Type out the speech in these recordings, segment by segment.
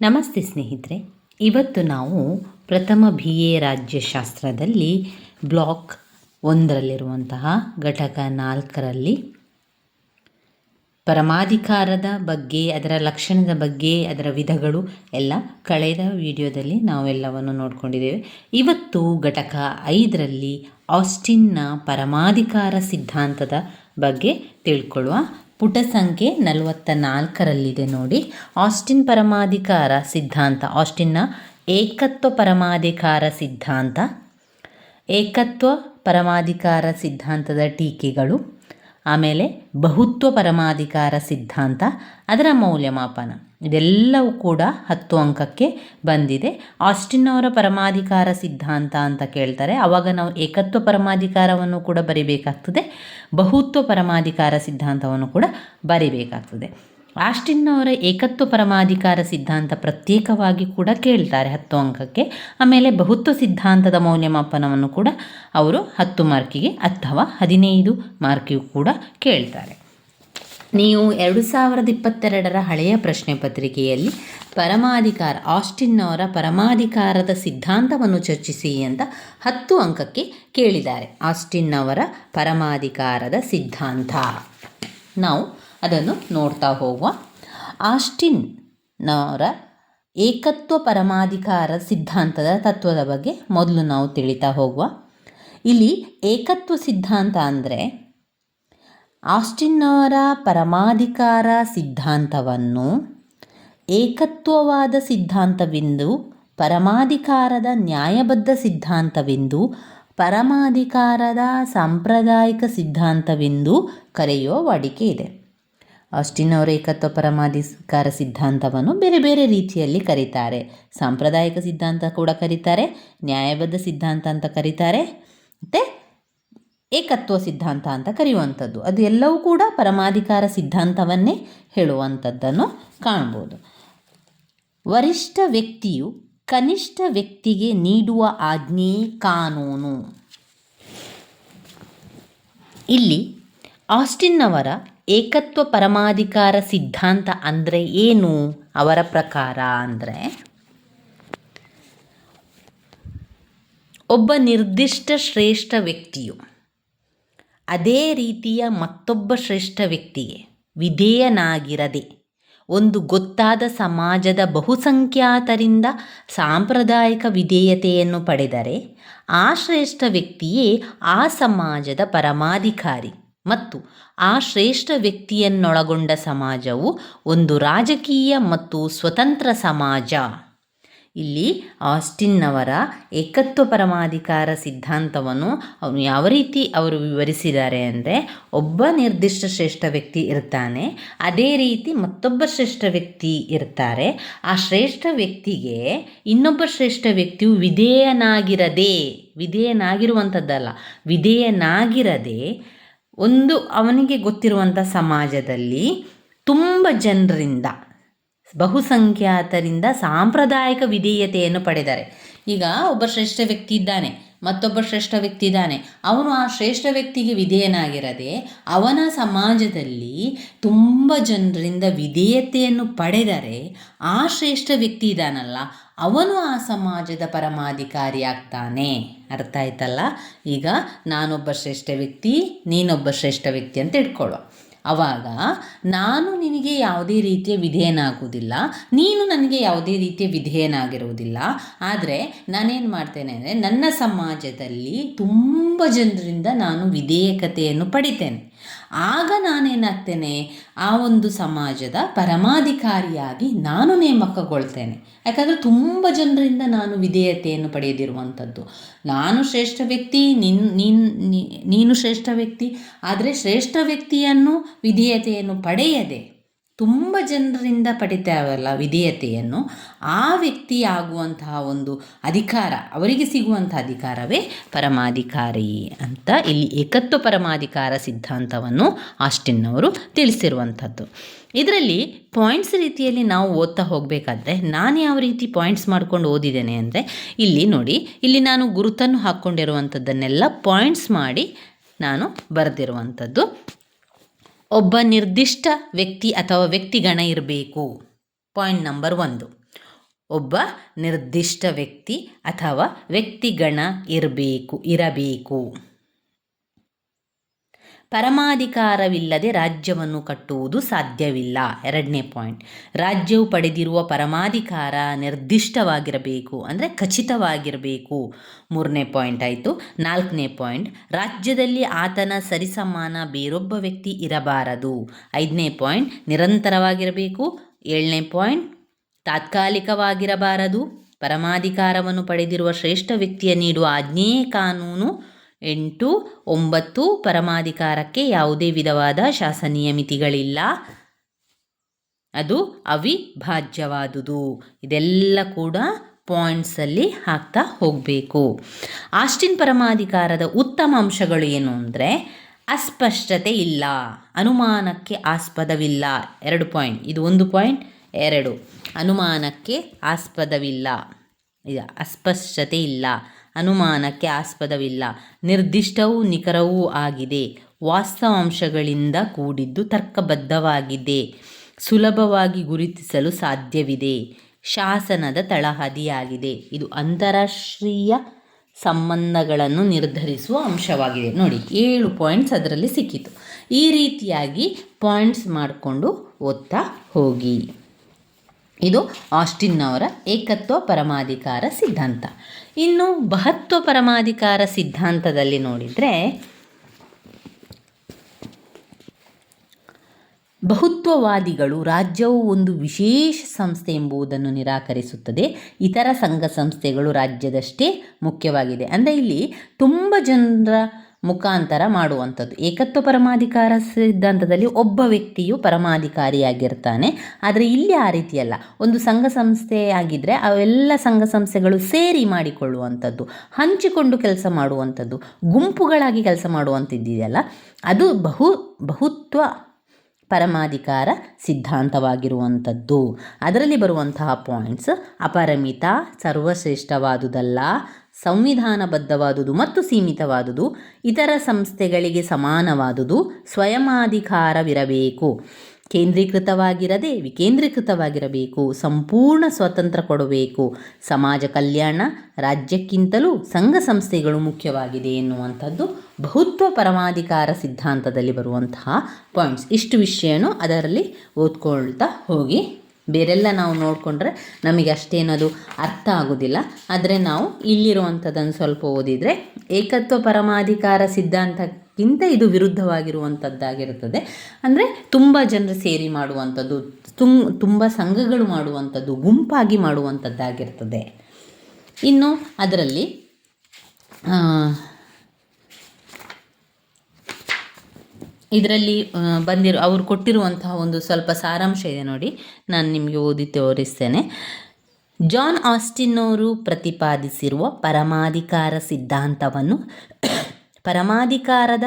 ನಮಸ್ತೆ ಸ್ನೇಹಿತರೆ, ಇವತ್ತು ನಾವು ಪ್ರಥಮ ಬಿ ಎ ರಾಜ್ಯಶಾಸ್ತ್ರದಲ್ಲಿ ಬ್ಲಾಕ್ ಒಂದರಲ್ಲಿರುವಂತಹ ಘಟಕ ನಾಲ್ಕರಲ್ಲಿ ಪರಮಾಧಿಕಾರದ ಬಗ್ಗೆ, ಅದರ ಲಕ್ಷಣದ ಬಗ್ಗೆ, ಅದರ ವಿಧಗಳು ಎಲ್ಲ ಕಳೆದ ವಿಡಿಯೋದಲ್ಲಿ ನಾವೆಲ್ಲವನ್ನು ನೋಡಿಕೊಂಡಿದ್ದೇವೆ. ಇವತ್ತು ಘಟಕ ಐದರಲ್ಲಿ ಆಸ್ಟಿನ್ನ ಪರಮಾಧಿಕಾರ ಸಿದ್ಧಾಂತದ ಬಗ್ಗೆ ತಿಳ್ಕೊಳ್ಳುವ ಪುಟ ಸಂಖ್ಯೆ ನಲವತ್ತ ನಾಲ್ಕರಲ್ಲಿದೆ ನೋಡಿ. ಆಸ್ಟಿನ್ ಪರಮಾಧಿಕಾರ ಸಿದ್ಧಾಂತ. ಆಸ್ಟಿನ್ನ ಏಕತ್ವ ಪರಮಾಧಿಕಾರ ಸಿದ್ಧಾಂತ. ಏಕತ್ವ ಪರಮಾಧಿಕಾರ ಸಿದ್ಧಾಂತದ ಟೀಕೆಗಳು. ಆಮೇಲೆ ಬಹುತ್ವ ಪರಮಾಧಿಕಾರ ಸಿದ್ಧಾಂತ, ಅದರ ಮೌಲ್ಯಮಾಪನ. ಇದೆಲ್ಲವೂ ಕೂಡ ಹತ್ತು ಅಂಕಕ್ಕೆ ಬಂದಿದೆ. ಆಸ್ಟಿನ್ ಅವರ ಪರಮಾಧಿಕಾರ ಸಿದ್ಧಾಂತ ಅಂತ ಕೇಳ್ತಾರೆ. ಆವಾಗ ನಾವು ಏಕತ್ವ ಪರಮಾಧಿಕಾರವನ್ನು ಕೂಡ ಬರಿಬೇಕಾಗ್ತದೆ. ಬಹುತ್ವ ಪರಮಾಧಿಕಾರ ಸಿದ್ಧಾಂತವನ್ನು ಕೂಡ ಬರಿಬೇಕಾಗ್ತದೆ. ಆಸ್ಟಿನ್ ಅವರ ಏಕತ್ವ ಪರಮಾಧಿಕಾರ ಸಿದ್ಧಾಂತ ಪ್ರತ್ಯೇಕವಾಗಿ ಕೂಡ ಕೇಳ್ತಾರೆ ಹತ್ತು ಅಂಕಕ್ಕೆ. ಆಮೇಲೆ ಬಹುತ್ವ ಸಿದ್ಧಾಂತದ ಮೌಲ್ಯಮಾಪನವನ್ನು ಕೂಡ ಅವರು ಹತ್ತು ಮಾರ್ಕಿಗೆ ಅಥವಾ ಹದಿನೈದು ಮಾರ್ಕಿಗೂ ಕೂಡ ಕೇಳ್ತಾರೆ. ನೀವು ಎರಡು ಸಾವಿರದ ಇಪ್ಪತ್ತೆರಡರ ಹಳೆಯ ಪ್ರಶ್ನೆ ಪತ್ರಿಕೆಯಲ್ಲಿ ಪರಮಾಧಿಕಾರ, ಆಸ್ಟಿನ್ನವರ ಪರಮಾಧಿಕಾರದ ಸಿದ್ಧಾಂತವನ್ನು ಚರ್ಚಿಸಿ ಅಂತ ಹತ್ತು ಅಂಕಕ್ಕೆ ಕೇಳಿದ್ದಾರೆ. ಆಸ್ಟಿನ್ನವರ ಪರಮಾಧಿಕಾರದ ಸಿದ್ಧಾಂತ. ನಾವು ಅದನ್ನು ನೋಡ್ತಾ ಹೋಗುವ. ಆಸ್ಟಿನ್ನವರ ಏಕತ್ವ ಪರಮಾಧಿಕಾರ ಸಿದ್ಧಾಂತದ ತತ್ವದ ಬಗ್ಗೆ ಮೊದಲು ನಾವು ತಿಳಿತಾ ಹೋಗುವ. ಇಲ್ಲಿ ಏಕತ್ವ ಸಿದ್ಧಾಂತ ಅಂದರೆ ಆಸ್ಟಿನ್ನವರ ಪರಮಾಧಿಕಾರ ಸಿದ್ಧಾಂತವನ್ನು ಏಕತ್ವವಾದ ಸಿದ್ಧಾಂತವೆಂದು, ಪರಮಾಧಿಕಾರದ ನ್ಯಾಯಬದ್ಧ ಸಿದ್ಧಾಂತವೆಂದು, ಪರಮಾಧಿಕಾರದ ಸಾಂಪ್ರದಾಯಿಕ ಸಿದ್ಧಾಂತವೆಂದು ಕರೆಯುವ ವಾಡಿಕೆ ಇದೆ. ಆಸ್ಟಿನ್ ಅವರ ಏಕತ್ವ ಪರಮಾಧಿಕಾರ ಸಿದ್ಧಾಂತವನ್ನು ಬೇರೆ ಬೇರೆ ರೀತಿಯಲ್ಲಿ ಕರೀತಾರೆ. ಸಾಂಪ್ರದಾಯಿಕ ಸಿದ್ಧಾಂತ ಕೂಡ ಕರೀತಾರೆ, ನ್ಯಾಯಬದ್ಧ ಸಿದ್ಧಾಂತ ಅಂತ ಕರೀತಾರೆ, ಮತ್ತು ಏಕತ್ವ ಸಿದ್ಧಾಂತ ಅಂತ ಕರೆಯುವಂಥದ್ದು. ಅದು ಎಲ್ಲವೂ ಕೂಡ ಪರಮಾಧಿಕಾರ ಸಿದ್ಧಾಂತವನ್ನೇ ಹೇಳುವಂಥದ್ದನ್ನು ಕಾಣ್ಬೋದು. ವರಿಷ್ಠ ವ್ಯಕ್ತಿಯು ಕನಿಷ್ಠ ವ್ಯಕ್ತಿಗೆ ನೀಡುವ ಆಜ್ಞೆ ಕಾನೂನು. ಇಲ್ಲಿ ಆಸ್ಟಿನ್ನವರ ಏಕತ್ವ ಪರಮಾಧಿಕಾರ ಸಿದ್ಧಾಂತ ಅಂದರೆ ಏನು? ಅವರ ಪ್ರಕಾರ ಅಂದರೆ ಒಬ್ಬ ನಿರ್ದಿಷ್ಟ ಶ್ರೇಷ್ಠ ವ್ಯಕ್ತಿಯು ಅದೇ ರೀತಿಯ ಮತ್ತೊಬ್ಬ ಶ್ರೇಷ್ಠ ವ್ಯಕ್ತಿಗೆ ವಿಧೇಯನಾಗಿರದೆ ಒಂದು ಗೊತ್ತಾದ ಸಮಾಜದ ಬಹುಸಂಖ್ಯಾತರಿಂದ ಸಾಂಪ್ರದಾಯಿಕ ವಿಧೇಯತೆಯನ್ನು ಪಡೆದರೆ ಆ ಶ್ರೇಷ್ಠ ವ್ಯಕ್ತಿಯೇ ಆ ಸಮಾಜದ ಪರಮಾಧಿಕಾರಿ. ಮತ್ತು ಆ ಶ್ರೇಷ್ಠ ವ್ಯಕ್ತಿಯನ್ನೊಳಗೊಂಡ ಸಮಾಜವು ಒಂದು ರಾಜಕೀಯ ಮತ್ತು ಸ್ವತಂತ್ರ ಸಮಾಜ. ಇಲ್ಲಿ ಆಸ್ಟಿನ್ನವರ ಏಕತ್ವ ಪರಮಾಧಿಕಾರ ಸಿದ್ಧಾಂತವನ್ನು ಅವನು ಯಾವ ರೀತಿ ಅವರು ವಿವರಿಸಿದ್ದಾರೆ ಅಂದರೆ, ಒಬ್ಬ ನಿರ್ದಿಷ್ಟ ಶ್ರೇಷ್ಠ ವ್ಯಕ್ತಿ ಇರ್ತಾನೆ, ಅದೇ ರೀತಿ ಮತ್ತೊಬ್ಬ ಶ್ರೇಷ್ಠ ವ್ಯಕ್ತಿ ಇರ್ತಾರೆ. ಆ ಶ್ರೇಷ್ಠ ವ್ಯಕ್ತಿಗೆ ಇನ್ನೊಬ್ಬ ಶ್ರೇಷ್ಠ ವ್ಯಕ್ತಿಯು ವಿಧೇಯನಾಗಿರದೆ, ವಿಧೇಯನಾಗಿರುವಂಥದ್ದಲ್ಲ, ವಿಧೇಯನಾಗಿರದೆ ಒಂದು ಅವನಿಗೆ ಗೊತ್ತಿರುವಂಥ ಸಮಾಜದಲ್ಲಿ ತುಂಬ ಜನರಿಂದ, ಬಹುಸಂಖ್ಯಾತರಿಂದ ಸಾಂಪ್ರದಾಯಿಕ ವಿಧೇಯತೆಯನ್ನು ಪಡೆದರೆ. ಈಗ ಒಬ್ಬ ಶ್ರೇಷ್ಠ ವ್ಯಕ್ತಿ ಇದ್ದಾನೆ, ಮತ್ತೊಬ್ಬ ಶ್ರೇಷ್ಠ ವ್ಯಕ್ತಿ ಇದ್ದಾನೆ. ಅವನು ಆ ಶ್ರೇಷ್ಠ ವ್ಯಕ್ತಿಗೆ ವಿಧೇಯನಾಗಿರದೆ ಅವನ ಸಮಾಜದಲ್ಲಿ ತುಂಬ ಜನರಿಂದ ವಿಧೇಯತೆಯನ್ನು ಪಡೆದರೆ ಆ ಶ್ರೇಷ್ಠ ವ್ಯಕ್ತಿ ಇದ್ದಾನಲ್ಲ ಅವನು ಆ ಸಮಾಜದ ಪರಮಾಧಿಕಾರಿಯಾಗ್ತಾನೆ. ಅರ್ಥ ಆಯ್ತಲ್ಲ? ಈಗ ನಾನೊಬ್ಬ ಶ್ರೇಷ್ಠ ವ್ಯಕ್ತಿ, ನೀನೊಬ್ಬ ಶ್ರೇಷ್ಠ ವ್ಯಕ್ತಿ ಅಂತ ಇಟ್ಕೊಳ್ಳೋ ಆವಾಗ ನಾನು ನಿನಗೆ ಯಾವುದೇ ರೀತಿಯ ವಿಧೇಯನಾಗುವುದಿಲ್ಲ, ನೀನು ನನಗೆ ಯಾವುದೇ ರೀತಿಯ ವಿಧೇಯನಾಗಿರುವುದಿಲ್ಲ. ಆದರೆ ನಾನೇನು ಮಾಡ್ತೇನೆ ಅಂದರೆ ನನ್ನ ಸಮಾಜದಲ್ಲಿ ತುಂಬ ಜನರಿಂದ ನಾನು ವಿಧೇಯಕತೆಯನ್ನು ಪಡಿತೇನೆ. ಆಗ ನಾನೇನಾಗ್ತೇನೆ? ಆ ಒಂದು ಸಮಾಜದ ಪರಮಾಧಿಕಾರಿಯಾಗಿ ನಾನು ನೇಮಕಗೊಳ್ತೇನೆ. ಯಾಕಂದರೆ ತುಂಬ ಜನರಿಂದ ನಾನು ವಿಧೇಯತೆಯನ್ನು ಪಡೆಯದಿರುವಂಥದ್ದು ನಾನು ಶ್ರೇಷ್ಠ ವ್ಯಕ್ತಿ, ನಿನ್, ನೀನು ನೀನು ಶ್ರೇಷ್ಠ ವ್ಯಕ್ತಿ, ಆದರೆ ಶ್ರೇಷ್ಠ ವ್ಯಕ್ತಿಯನ್ನು ವಿಧೇಯತೆಯನ್ನು ಪಡೆಯದೆ ತುಂಬ ಜನರಿಂದ ಪಡಿತಾವಲ್ಲ ವಿಧೇಯತೆಯನ್ನು, ಆ ವ್ಯಕ್ತಿ ಆಗುವಂತಹ ಒಂದು ಅಧಿಕಾರ, ಅವರಿಗೆ ಸಿಗುವಂಥ ಅಧಿಕಾರವೇ ಪರಮಾಧಿಕಾರಿ ಅಂತ ಇಲ್ಲಿ ಏಕತ್ವ ಪರಮಾಧಿಕಾರ ಸಿದ್ಧಾಂತವನ್ನು ಆಸ್ಟಿನ್ನವರು ತಿಳಿಸಿರುವಂಥದ್ದು. ಇದರಲ್ಲಿ ಪಾಯಿಂಟ್ಸ್ ರೀತಿಯಲ್ಲಿ ನಾವು ಓದ್ತಾ ಹೋಗಬೇಕಾದ್ರೆ ನಾನು ಯಾವ ರೀತಿ ಪಾಯಿಂಟ್ಸ್ ಮಾಡ್ಕೊಂಡು ಓದಿದ್ದೇನೆ ಅಂದರೆ ಇಲ್ಲಿ ನೋಡಿ, ಇಲ್ಲಿ ನಾನು ಗುರುತನ್ನು ಹಾಕ್ಕೊಂಡಿರುವಂಥದ್ದನ್ನೆಲ್ಲ ಪಾಯಿಂಟ್ಸ್ ಮಾಡಿ ನಾನು ಬರೆದಿರುವಂಥದ್ದು. ಒಬ್ಬ ನಿರ್ದಿಷ್ಟ ವ್ಯಕ್ತಿ ಅಥವಾ ವ್ಯಕ್ತಿಗಣ ಇರಬೇಕು. ಪಾಯಿಂಟ್ ನಂಬರ್ ಒಂದು. ಒಬ್ಬ ನಿರ್ದಿಷ್ಟ ವ್ಯಕ್ತಿ ಅಥವಾ ವ್ಯಕ್ತಿಗಣ ಇರಬೇಕು ಇರಬೇಕು. ಪರಮಾಧಿಕಾರವಿಲ್ಲದೆ ರಾಜ್ಯವನ್ನು ಕಟ್ಟುವುದು ಸಾಧ್ಯವಿಲ್ಲ. ಎರಡನೇ ಪಾಯಿಂಟ್. ರಾಜ್ಯವು ಪಡೆದಿರುವ ಪರಮಾಧಿಕಾರ ನಿರ್ದಿಷ್ಟವಾಗಿರಬೇಕು ಅಂದರೆ ಖಚಿತವಾಗಿರಬೇಕು. ಮೂರನೇ ಪಾಯಿಂಟ್ ಆಯಿತು. ನಾಲ್ಕನೇ ಪಾಯಿಂಟ್. ರಾಜ್ಯದಲ್ಲಿ ಆತನ ಸರಿಸಮಾನ ಬೇರೊಬ್ಬ ವ್ಯಕ್ತಿ ಇರಬಾರದು. ಐದನೇ ಪಾಯಿಂಟ್. ನಿರಂತರವಾಗಿರಬೇಕು. ಏಳನೇ ಪಾಯಿಂಟ್. ತಾತ್ಕಾಲಿಕವಾಗಿರಬಾರದು. ಪರಮಾಧಿಕಾರವನ್ನು ಪಡೆದಿರುವ ಶ್ರೇಷ್ಠ ವ್ಯಕ್ತಿಯ ನೀಡುವ ಆಜ್ಞೆಯೇ ಕಾನೂನು. ಎಂಟು, ಒಂಬತ್ತು ಪರಮಾಧಿಕಾರಕ್ಕೆ ಯಾವುದೇ ವಿಧವಾದ ಶಾಸನೀಯ ಮಿತಿಗಳಿಲ್ಲ ಅದು ಅವಿಭಾಜ್ಯವಾದುದು. ಇದೆಲ್ಲ ಕೂಡ ಪಾಯಿಂಟ್ಸಲ್ಲಿ ಹಾಕ್ತಾ ಹೋಗಬೇಕು. ಆಸ್ಟಿನ್ ಪರಮಾಧಿಕಾರದ ಉತ್ತಮ ಅಂಶಗಳು ಏನು ಅಂದರೆ ಅಸ್ಪಷ್ಟತೆ ಇಲ್ಲ. ಅನುಮಾನಕ್ಕೆ ಆಸ್ಪದವಿಲ್ಲ. ಎರಡು ಪಾಯಿಂಟ್ ಇದು ಒಂದು ಪಾಯಿಂಟ್ ಎರಡು. ಅನುಮಾನಕ್ಕೆ ಆಸ್ಪದವಿಲ್ಲ. ಇದು ಅಸ್ಪಷ್ಟತೆ ಇಲ್ಲ. ಅನುಮಾನಕ್ಕೆ ಆಸ್ಪದವಿಲ್ಲ. ನಿರ್ದಿಷ್ಟವೂ ನಿಖರವೂ ಆಗಿದೆ. ವಾಸ್ತವಾಂಶಗಳಿಂದ ಕೂಡಿದ್ದು ತರ್ಕಬದ್ಧವಾಗಿದೆ. ಸುಲಭವಾಗಿ ಗುರುತಿಸಲು ಸಾಧ್ಯವಿದೆ. ಶಾಸನದ ತಳಹದಿಯಾಗಿದೆ ಇದು ಅಂತಾರಾಷ್ಟ್ರೀಯ ಸಂಬಂಧಗಳನ್ನು ನಿರ್ಧರಿಸುವ ಅಂಶವಾಗಿದೆ. ನೋಡಿ, ಏಳು ಪಾಯಿಂಟ್ಸ್ ಅದರಲ್ಲಿ ಸಿಕ್ಕಿತು. ಈ ರೀತಿಯಾಗಿ ಪಾಯಿಂಟ್ಸ್ ಮಾಡಿಕೊಂಡು ಓದ್ತಾ ಹೋಗಿ. ಇದು ಆಸ್ಟಿನ್ನವರ ಏಕತ್ವ ಪರಮಾಧಿಕಾರ ಸಿದ್ಧಾಂತ. ಇನ್ನು ಬಹತ್ವ ಪರಮಾಧಿಕಾರ ಸಿದ್ಧಾಂತದಲ್ಲಿ ನೋಡಿದರೆ, ಬಹುತ್ವವಾದಿಗಳು ರಾಜ್ಯವು ಒಂದು ವಿಶೇಷ ಸಂಸ್ಥೆ ಎಂಬುದನ್ನು ನಿರಾಕರಿಸುತ್ತದೆ. ಇತರ ಸಂಘ ಸಂಸ್ಥೆಗಳು ರಾಜ್ಯದಷ್ಟೇ ಮುಖ್ಯವಾಗಿದೆ. ಅಂದರೆ ಇಲ್ಲಿ ತುಂಬ ಜನರ ಮುಖಾಂತರ ಮಾಡುವಂಥದ್ದು. ಏಕತ್ವ ಪರಮಾಧಿಕಾರ ಸಿದ್ಧಾಂತದಲ್ಲಿ ಒಬ್ಬ ವ್ಯಕ್ತಿಯು ಪರಮಾಧಿಕಾರಿಯಾಗಿರ್ತಾನೆ. ಆದರೆ ಇಲ್ಲಿ ಆ ರೀತಿಯಲ್ಲ ಒಂದು ಸಂಘ ಸಂಸ್ಥೆ ಆಗಿದ್ದರೆ ಅವೆಲ್ಲ ಸಂಘ ಸಂಸ್ಥೆಗಳು ಸೇರಿ ಮಾಡಿಕೊಳ್ಳುವಂಥದ್ದು. ಹಂಚಿಕೊಂಡು ಕೆಲಸ ಮಾಡುವಂಥದ್ದು. ಗುಂಪುಗಳಾಗಿ ಕೆಲಸ ಮಾಡುವಂಥದ್ದಿದೆಯಲ್ಲ ಅದು ಬಹು, ಬಹುತ್ವ ಪರಮಾಧಿಕಾರ ಸಿದ್ಧಾಂತವಾಗಿರುವಂಥದ್ದು. ಅದರಲ್ಲಿ ಬರುವಂತಹ ಪಾಯಿಂಟ್ಸ್ ಅಪರಮಿತ ಸರ್ವಶ್ರೇಷ್ಠವಾದುದಲ್ಲ ಸಂವಿಧಾನಬದ್ಧವಾದುದು ಮತ್ತು ಸೀಮಿತವಾದುದು ಇತರ ಸಂಸ್ಥೆಗಳಿಗೆ ಸಮಾನವಾದುದು ಸ್ವಯಮಾಧಿಕಾರವಿರಬೇಕು. ಕೇಂದ್ರೀಕೃತವಾಗಿರದೆ ವಿಕೇಂದ್ರೀಕೃತವಾಗಿರಬೇಕು, ಸಂಪೂರ್ಣ ಸ್ವತಂತ್ರ ಕೊಡಬೇಕು. ಸಮಾಜ ಕಲ್ಯಾಣ ರಾಜ್ಯಕ್ಕಿಂತಲೂ ಸಂಘ ಸಂಸ್ಥೆಗಳು ಮುಖ್ಯವಾಗಿದೆ ಎನ್ನುವಂಥದ್ದು ಬಹುತ್ವ ಪರಮಾಧಿಕಾರ ಸಿದ್ಧಾಂತದಲ್ಲಿ ಬರುವಂತಹ ಪಾಯಿಂಟ್ಸ್ ಇಷ್ಟು ವಿಷಯನೂ ಅದರಲ್ಲಿ ಓದ್ಕೊಳ್ತಾ ಹೋಗಿ. ಬೇರೆಲ್ಲ ನಾವು ನೋಡಿಕೊಂಡ್ರೆ ನಮಗೆ ಅಷ್ಟೇನದು ಅರ್ಥ ಆಗೋದಿಲ್ಲ. ಆದರೆ ನಾವು ಇಲ್ಲಿರುವಂಥದ್ದನ್ನು ಸ್ವಲ್ಪ ಓದಿದರೆ ಏಕತ್ವ ಪರಮಾಧಿಕಾರ ಸಿದ್ಧಾಂತಕ್ಕಿಂತ ಇದು ವಿರುದ್ಧವಾಗಿರುವಂಥದ್ದಾಗಿರುತ್ತದೆ ಅಂದರೆ ತುಂಬ ಜನರು ಸೇರಿ ಮಾಡುವಂಥದ್ದು ತುಂ, ತುಂಬ ಸಂಘಗಳು ಮಾಡುವಂಥದ್ದು ಗುಂಪಾಗಿ ಮಾಡುವಂಥದ್ದಾಗಿರ್ತದೆ ಇನ್ನು ಅದರಲ್ಲಿ ಇದರಲ್ಲಿ ಬಂದಿರೋ, ಅವರು ಕೊಟ್ಟಿರುವಂತಹ ಒಂದು ಸ್ವಲ್ಪ ಸಾರಾಂಶ ಇದೆ ನೋಡಿ. ನಾನು ನಿಮಗೆ ಓದಿ ತೋರಿಸ್ತೇನೆ. ಜಾನ್ ಆಸ್ಟಿನ್ ಅವರು ಪ್ರತಿಪಾದಿಸಿರುವ ಪರಮಾಧಿಕಾರ ಸಿದ್ಧಾಂತವನ್ನು ಪರಮಾಧಿಕಾರದ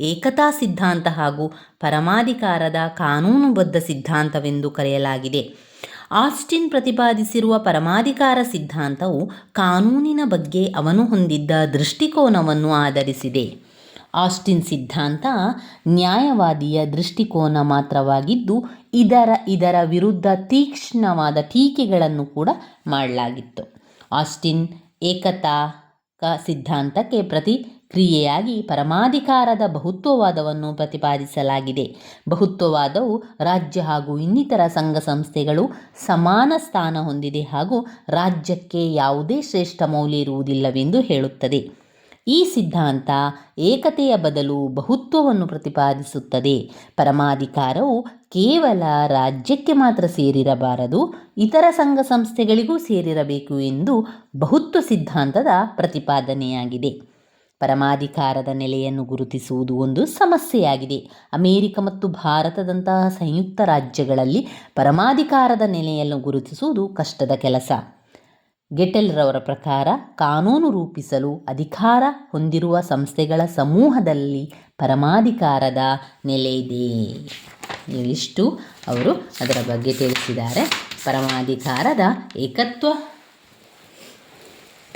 ಏಕತಾ ಸಿದ್ಧಾಂತ ಹಾಗೂ ಪರಮಾಧಿಕಾರದ ಕಾನೂನುಬದ್ಧ ಸಿದ್ಧಾಂತವೆಂದು ಕರೆಯಲಾಗಿದೆ. ಆಸ್ಟಿನ್ ಪ್ರತಿಪಾದಿಸಿರುವ ಪರಮಾಧಿಕಾರ ಸಿದ್ಧಾಂತವು ಕಾನೂನಿನ ಬಗ್ಗೆ ಅವನು ಹೊಂದಿದ್ದ ದೃಷ್ಟಿಕೋನವನ್ನು ಆಧರಿಸಿದೆ. ಆಸ್ಟಿನ್ ಸಿದ್ಧಾಂತ ನ್ಯಾಯವಾದಿಯ ದೃಷ್ಟಿಕೋನ ಮಾತ್ರವಾಗಿದ್ದು, ಇದರ ಇದರ ವಿರುದ್ಧ ತೀಕ್ಷ್ಣವಾದ ಟೀಕೆಗಳನ್ನು ಕೂಡ ಮಾಡಲಾಗಿತ್ತು. ಆಸ್ಟಿನ್ ಏಕತಾ ಸಿದ್ಧಾಂತಕ್ಕೆ ಪ್ರತಿಕ್ರಿಯೆಯಾಗಿ ಪರಮಾಧಿಕಾರದ ಬಹುತ್ವವಾದವನ್ನು ಪ್ರತಿಪಾದಿಸಲಾಗಿದೆ. ಬಹುತ್ವವಾದವು ರಾಜ್ಯ ಹಾಗೂ ಇನ್ನಿತರ ಸಂಘ ಸಂಸ್ಥೆಗಳು ಸಮಾನ ಸ್ಥಾನ ಹೊಂದಿದೆ ಹಾಗೂ ರಾಜ್ಯಕ್ಕೆ ಯಾವುದೇ ಶ್ರೇಷ್ಠ ಮೌಲ್ಯ ಇರುವುದಿಲ್ಲವೆಂದು ಹೇಳುತ್ತದೆ. ಈ ಸಿದ್ಧಾಂತ ಏಕತೆಯ ಬದಲು ಬಹುತ್ವವನ್ನು ಪ್ರತಿಪಾದಿಸುತ್ತದೆ. ಪರಮಾಧಿಕಾರವು ಕೇವಲ ರಾಜ್ಯಕ್ಕೆ ಮಾತ್ರ ಸೇರಿರಬಾರದು, ಇತರ ಸಂಘ ಸಂಸ್ಥೆಗಳಿಗೂ ಸೇರಿರಬೇಕು ಎಂದು ಬಹುತ್ವ ಸಿದ್ಧಾಂತದ ಪ್ರತಿಪಾದನೆಯಾಗಿದೆ. ಪರಮಾಧಿಕಾರದ ನೆಲೆಯನ್ನು ಗುರುತಿಸುವುದು ಒಂದು ಸಮಸ್ಯೆಯಾಗಿದೆ. ಅಮೇರಿಕ ಮತ್ತು ಭಾರತದಂತಹ ಸಂಯುಕ್ತ ರಾಜ್ಯಗಳಲ್ಲಿ ಪರಮಾಧಿಕಾರದ ನೆಲೆಯನ್ನು ಗುರುತಿಸುವುದು ಕಷ್ಟದ ಕೆಲಸ. ಗೆಟೆಲ್ರವರ ಪ್ರಕಾರ, ಕಾನೂನು ರೂಪಿಸಲು ಅಧಿಕಾರ ಹೊಂದಿರುವ ಸಂಸ್ಥೆಗಳ ಸಮೂಹದಲ್ಲಿ ಪರಮಾಧಿಕಾರದ ನೆಲೆ ಇದೆ. ಇವಿಷ್ಟು ಅವರು ಅದರ ಬಗ್ಗೆ ತಿಳಿಸಿದ್ದಾರೆ. ಪರಮಾಧಿಕಾರದ ಏಕತ್ವ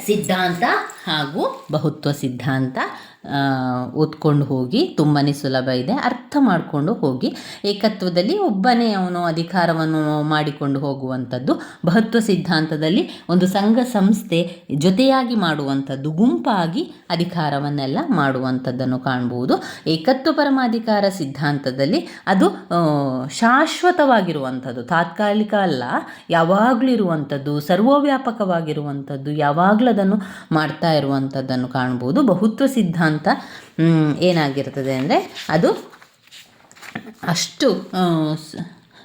ಸಿದ್ಧಾಂತ ಹಾಗೂ ಬಹುತ್ವ ಸಿದ್ಧಾಂತ ಓದ್ಕೊಂಡು ಹೋಗಿ ತುಂಬಾ ಸುಲಭ ಇದೆ. ಅರ್ಥ ಮಾಡಿಕೊಂಡು ಹೋಗಿ. ಏಕತ್ವದಲ್ಲಿ ಒಬ್ಬನೇ ಅವನು ಅಧಿಕಾರವನ್ನು ಮಾಡಿಕೊಂಡು ಹೋಗುವಂಥದ್ದು, ಬಹುತ್ವ ಸಿದ್ಧಾಂತದಲ್ಲಿ ಒಂದು ಸಂಘ ಸಂಸ್ಥೆ ಜೊತೆಯಾಗಿ ಮಾಡುವಂಥದ್ದು, ಗುಂಪಾಗಿ ಅಧಿಕಾರವನ್ನೆಲ್ಲ ಮಾಡುವಂಥದ್ದನ್ನು ಕಾಣ್ಬೋದು. ಏಕತ್ವ ಪರಮಾಧಿಕಾರ ಸಿದ್ಧಾಂತದಲ್ಲಿ ಅದು ಶಾಶ್ವತವಾಗಿರುವಂಥದ್ದು, ತಾತ್ಕಾಲಿಕ ಅಲ್ಲ, ಯಾವಾಗಲೂ ಇರುವಂಥದ್ದು, ಸರ್ವವ್ಯಾಪಕವಾಗಿರುವಂಥದ್ದು, ಯಾವಾಗಲೂ ಅದನ್ನು ಮಾಡ್ತಾ ಇರುವಂಥದ್ದನ್ನು ಕಾಣ್ಬೋದು. ಬಹುತ್ವ ಸಿದ್ಧಾಂತ ಮ್, ಏನಾಗಿರ್ತದೆ ಅಂದರೆ ಅದು ಅಷ್ಟು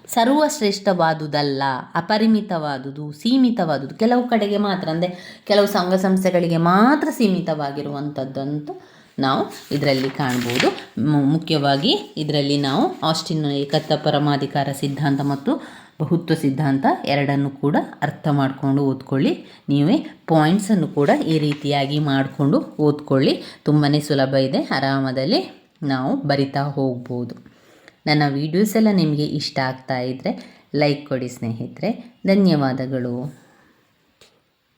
ಸರ್ವಶ್ರೇಷ್ಠವಾದುದಲ್ಲ ಅಪರಿಮಿತವಾದುದು ಸೀಮಿತವಾದುದು. ಕೆಲವು ಕಡೆಗೆ ಮಾತ್ರ ಅಂದರೆ ಕೆಲವು ಸಂಘ ಸಂಸ್ಥೆಗಳಿಗೆ ಮಾತ್ರ ಸೀಮಿತವಾಗಿರುವಂಥದ್ದಂತೂ ನಾವು ಇದರಲ್ಲಿ ಕಾಣ್ಬೋದು. ಮುಖ್ಯವಾಗಿ ಇದರಲ್ಲಿ ನಾವು ಆಸ್ಟಿನ್ ಏಕತ್ವ ಪರಮಾಧಿಕಾರ ಸಿದ್ಧಾಂತ ಮತ್ತು ಬಹುತ್ವ ಸಿದ್ಧಾಂತ ಎರಡನ್ನು ಕೂಡ ಅರ್ಥ ಮಾಡಿಕೊಂಡು ಓದ್ಕೊಳ್ಳಿ. ನೀವೇ ಪಾಯಿಂಟ್ಸನ್ನು ಕೂಡ ಈ ರೀತಿಯಾಗಿ ಮಾಡಿಕೊಂಡು ಓದ್ಕೊಳ್ಳಿ. ತುಂಬಾ ಸುಲಭ ಇದೆ. ಆರಾಮದಲ್ಲಿ ನಾವು ಬರಿತಾ ಹೋಗ್ಬೋದು. ನನ್ನ ವೀಡಿಯೋಸ್ ಎಲ್ಲ ನಿಮಗೆ ಇಷ್ಟ ಆಗ್ತಾ ಇದ್ದರೆ ಲೈಕ್ ಕೊಡಿ ಸ್ನೇಹಿತರೆ. ಧನ್ಯವಾದಗಳು.